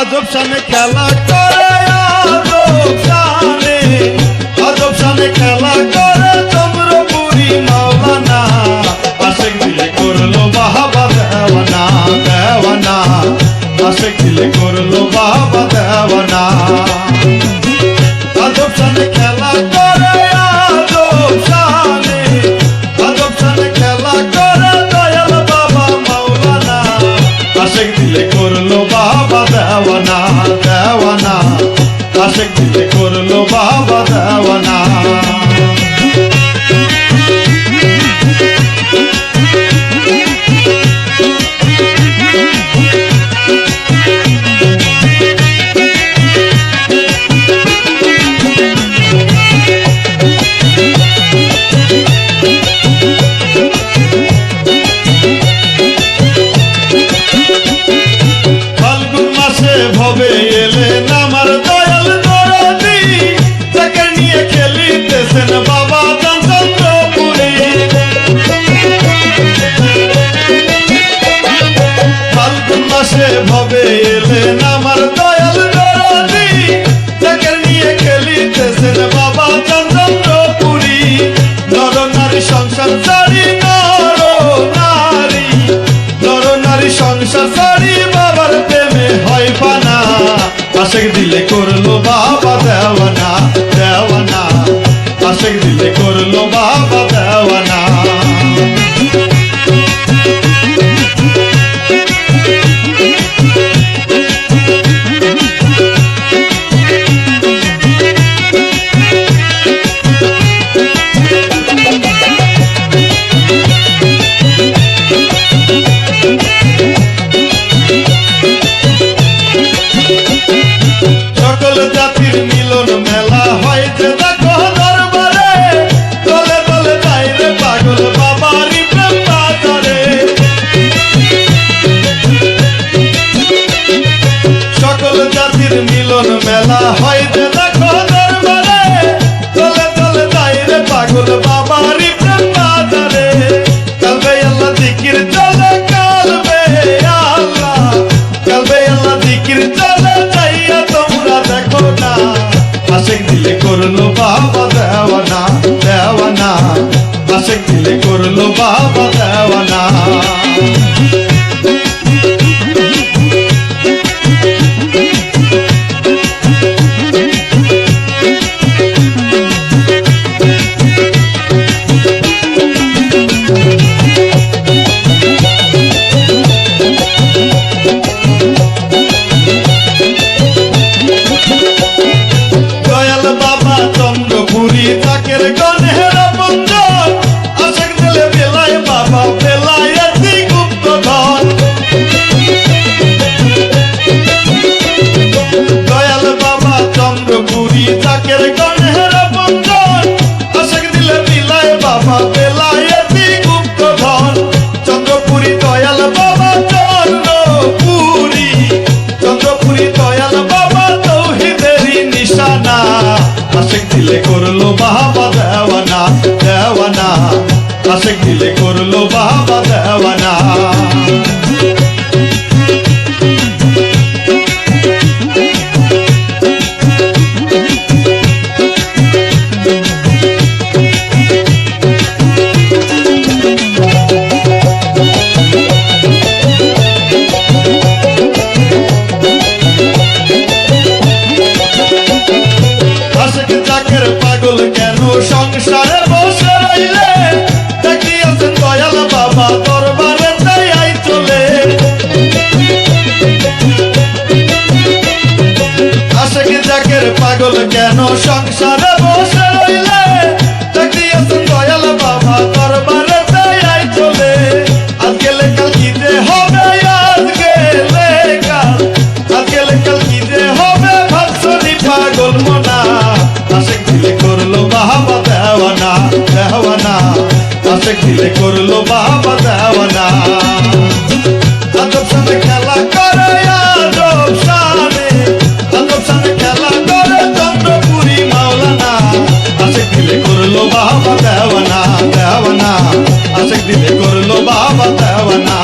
adoption খেলা পাশে খেলে করল বাবা দেওয়া না খেলা আশেক দিলে করল বাবা দেওয়ানা দেওয়ানা। আশেক দিলে Dada Música ಆಸಕ್ತಿಲೆ ಕೊರಲು ಬಾಬಾ ದೇವನ ದೇವನ ಆಸಕ್ತಿಲೆ ಕೊರಲು ಬಾಬಾ ದೇವನ প্রেমের পাগল কেন? সংসারে বসে রইলে তাকিয়েছেন দয়াল বাবা, দরবারে তাই চলে। আজ হবে কাল হবে পাগল করল বাবা দেওয়ানা দেওয়ানা। আশেক দিলে করল বাবা দেওয়ানা। সাথে খেলা আল্লাহ করে চন্দ্রপুরি মাওলানা আশেক দিলে করলো বাবা দেওয়ানা দেওয়ানা আশেক দিলে করলো বাবা দেওয়ানা